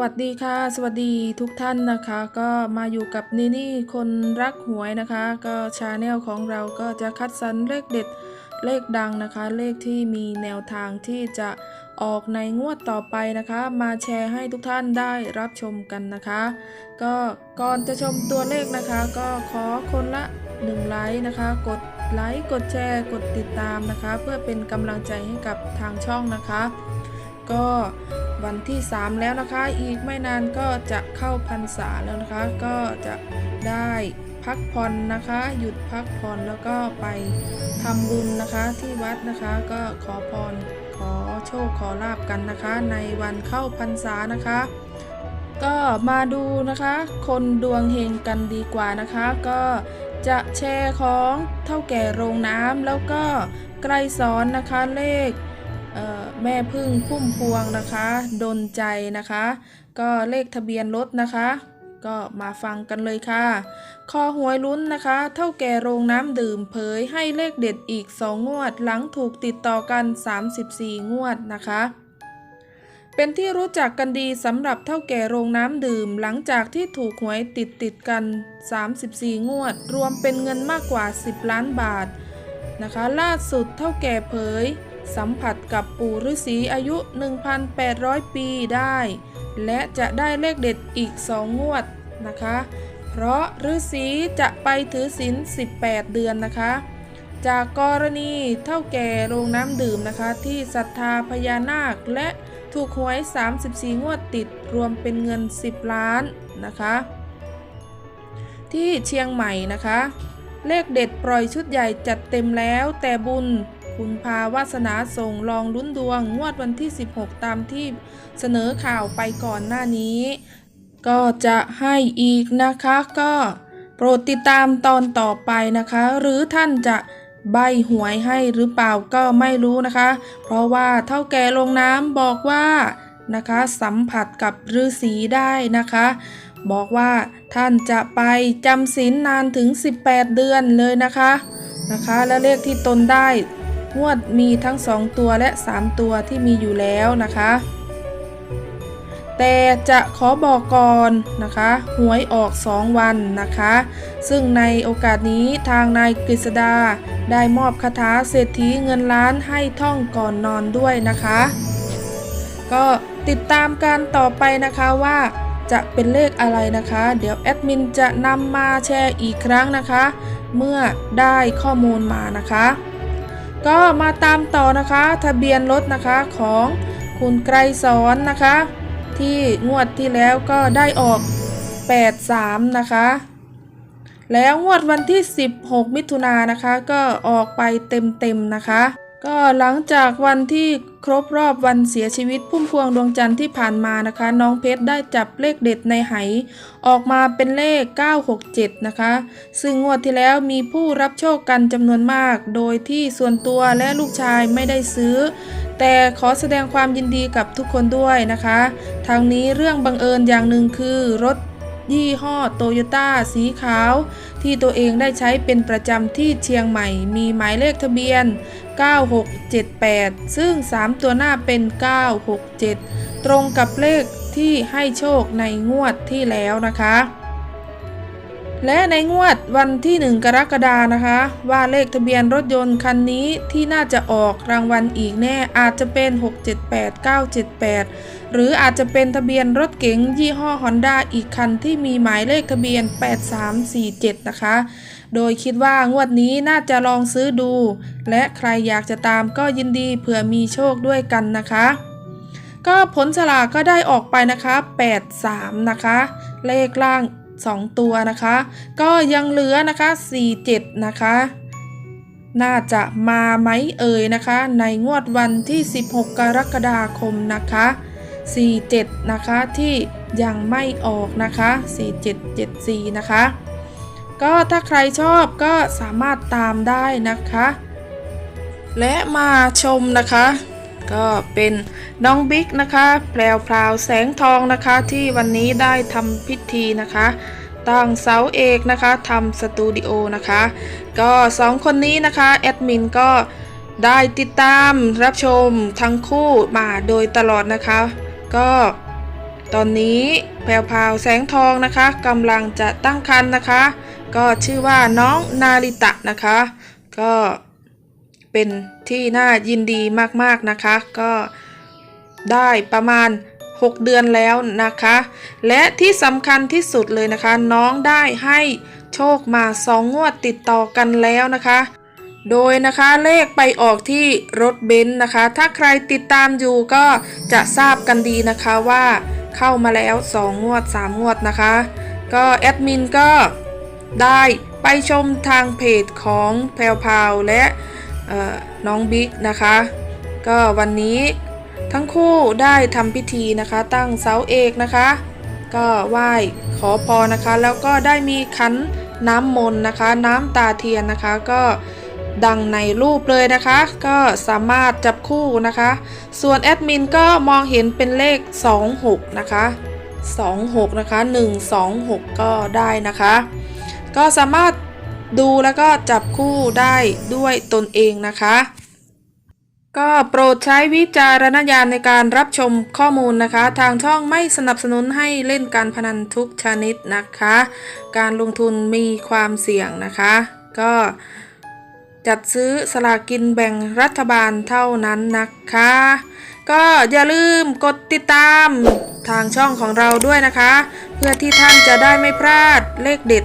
วัสดีค่ะ สวัสดีทุกท่านนะคะ ก็มาอยู่กับนีนี่คนรักหวยนะคะ ก็ชาแนลของเราก็จะคัดสรรเลขเด็ดเลขดังนะคะ เลขที่มีแนวทางที่จะออกในงวดต่อไปนะคะ มาแชร์ให้ทุกท่านได้รับชมกันนะคะ ก็ก่อนจะชมตัวเลขนะคะ ก็ขอคนละหนึ่งไลค์นะคะ กดไลค์กดแชร์ กดติดตามนะคะ เพื่อเป็นกำลังใจให้กับทางช่องนะคะ ก็ วันที่ 3 แล้วนะคะ อีกไม่นานก็จะเข้าพรรษาแล้วนะคะ ก็จะได้พักผ่อนนะคะ หยุดพักผ่อนแล้วก็ไปทำบุญนะคะที่วัดนะคะก็ขอพรขอโชคขอลาบกันนะคะ ในวันเข้าพรรษานะคะ ก็มาดูนะคะ คนดวงเฮงกันดีกว่านะคะ ก็จะแชร์ของเท่าแก่โรงน้ำแล้วก็ไกลสอนนะคะเลข แม่พึ่งพุ่มพวงนะคะ ดนใจนะคะ ก็เลขทะเบียนรถนะคะ ก็มาฟังกันเลยค่ะ คอหวยลุ้นนะคะ เท่าแก่โรงน้ำดื่มเผยให้เลขเด็ดอีก 2 งวด หลังถูกติดต่อกัน 34 งวดนะคะเป็นที่รู้จักกันดีสำหรับเท่าแก่โรงน้ำดื่ม หลังจากที่ถูกหวยติดติดกัน 34 งวด รวมเป็นเงินมากกว่า 10 ล้านบาทนะคะ ล่าสุดเท่าแก่เผย สัมผัสกับปู่ฤาษีอายุ 1,800 ปีได้ และจะได้เลขเด็ดอีก 2 งวดนะคะ เพราะฤาษีจะไปถือศีล18 เดือนนะคะ จากกรณีเท่าแก่โรงน้ำดื่มนะคะ ที่ศรัทธาพญานาคและถูกหวย 34 งวดติดรวมเป็นเงิน 10 ล้านนะคะ ที่เชียงใหม่นะคะ เลขเด็ดปล่อยชุดใหญ่จัดเต็มแล้วแต่บุญ คุณพาวาสนาส่งลองลุ้นดวงงวดวันที่ 16 ตามที่เสนอข่าวไปก่อนหน้านี้ ก็จะให้อีกนะคะก็โปรดติดตามตอนต่อไปนะคะ หรือท่านจะใบหวยให้หรือเปล่าก็ไม่รู้นะคะ เพราะว่าเท่าแก่ลงน้ำบอกว่านะคะสัมผัสกับฤาษีได้นะคะ บอกว่าท่านจะไปจำศีลนานถึง 18 เดือนเลยนะคะนะคะ และเลขที่ตนได้ งวดมีทั้ง 2 ตัวและ 3 ตัวที่มีอยู่แล้วนะคะ แต่จะขอบอกก่อนนะคะหวยออก 2 วันนะคะ ซึ่งในโอกาสนี้ทางนายกฤษดาได้มอบคาถาเศรษฐีเงินล้านให้ท่องก่อนนอนด้วยนะคะ ก็ติดตามการต่อไปนะคะว่าจะเป็นเลขอะไรนะคะ เดี๋ยวแอดมินจะนำมาแชร์อีกครั้งนะคะ เมื่อได้ข้อมูลมานะคะ ก็มาตามต่อนะคะทะเบียนรถนะคะของคุณไกรสอนนะคะ ที่งวดที่แล้วก็ได้ออก 83 นะคะ แล้วงวดวันที่ 16 มิถุนายนนะคะ ก็ออกไปเต็มๆนะคะ ก็หลังจากวันที่ครบรอบวันเสียชีวิตพุ่มพวงดวงจันทร์ที่ผ่านมานะคะ น้องเพชรได้จับเลขเด็ดในไหออกมาเป็นเลข 967 นะคะ ซึ่งงวดที่แล้วมีผู้รับโชคกันจำนวนมาก โดยที่ส่วนตัวและลูกชายไม่ได้ซื้อ แต่ขอแสดงความยินดีกับทุกคนด้วยนะคะทางนี้เรื่องบังเอิญอย่างหนึ่งคือรถ ยี่ห้อโตโยต้าสีขาว ที่ตัวเองได้ใช้เป็นประจำที่เชียงใหม่ มีหมายเลขทะเบียน 9678 ซึ่ง 3 ตัวหน้าเป็น 967 ตรงกับเลขที่ให้โชคในงวดที่แล้วนะคะ และในงวดวันที่ 1 กรกฎานะคะ ว่าเลขทะเบียนรถยนต์คันนี้ที่น่าจะออกรางวัลอีกแน่อาจจะเป็น 678 978 หรืออาจจะเป็นทะเบียนรถเก๋งยี่ห้อ Honda อีกคันที่มีหมายเลขทะเบียน 8347 นะคะ โดยคิดว่างวดนี้น่าจะลองซื้อดู และใครอยากจะตามก็ยินดีเผื่อมีโชคด้วยกันนะคะ ก็ผลสลากก็ได้ออกไปนะคะ 83 นะคะ เลขล่าง 2 ตัวนะคะ ก็ยังเหลือนะคะ 47 นะคะ น่าจะมาไหมเอ่ยนะคะ ในงวดวันที่ 16 กรกฎาคมนะคะ 47 นะคะที่ยังไม่ออกนะคะ 4774 นะคะ ก็ถ้าใครชอบก็สามารถตามได้นะคะ และมาชมนะคะ ก็เป็นน้องบิ๊กนะคะแพรวพราวแสงทองนะคะที่วันนี้ได้ทำพิธีนะคะตั้งเสาเอกนะคะทำสตูดิโอนะคะ ก็สองคนนี้นะคะแอดมินก็ได้ติดตามรับชมทั้งคู่มาโดยตลอดนะคะ ก็ตอนนี้แพรวพราวแสงทองนะคะกำลังจะตั้งครรภ์นะคะ ก็ชื่อว่าน้องนาริตะนะคะ ก็ เป็นที่น่ายินดีมากๆนะคะ ก็ได้ประมาณ 6 เดือนแล้วนะคะ และที่สำคัญที่สุดเลยนะคะ น้องได้ให้โชคมาสองงวดติดต่อกันแล้วนะคะ โดยนะคะเลขไปออกที่รถเบนซ์นะคะ ถ้าใครติดตามอยู่ก็จะทราบกันดีนะคะว่าเข้ามาแล้ว2งวด 3 งวดนะคะ ก็แอดมินก็ได้ไปชมทางเพจของแพรวพาวและ น้องบิ๊กนะคะ ก็วันนี้ทั้งคู่ได้ทำพิธีนะคะ ตั้งเสาเอกนะคะ ก็ไหว้ขอพรนะคะ แล้วก็ได้มีขันน้ำมนต์นะคะ น้ำตาเทียนนะคะ ก็ดังในรูปเลยนะคะ ก็สามารถจับคู่นะคะ ส่วนแอดมินก็มองเห็นเป็นเลข 26 นะคะ 26 นะคะ 126 ก็ได้นะคะ ก็สามารถ ดูแล้วก็จับคู่ได้ด้วยตนเองนะคะ ก็โปรดใช้วิจารณญาณในการรับชมข้อมูลนะคะ ทางช่องไม่สนับสนุนให้เล่นการพนันทุกชนิดนะคะ การลงทุนมีความเสี่ยงนะคะ ก็จัดซื้อสลากินแบ่งรัฐบาลเท่านั้นนะคะ ก็อย่าลืมกดติดตามทางช่องของเราด้วยนะคะ เพื่อที่ท่านจะได้ไม่พลาดเลขเด็ด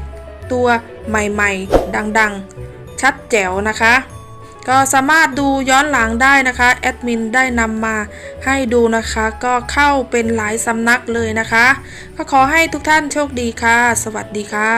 ตัว ใหม่ๆ ดังๆ ชัดแจ๋วนะคะ ก็สามารถดูย้อนหลังได้นะคะแอดมินได้นำมาให้ดูนะคะ ก็เข้าเป็นหลายสำนักเลยนะคะ ก็ขอให้ทุกท่านโชคดีค่ะ สวัสดีค่ะ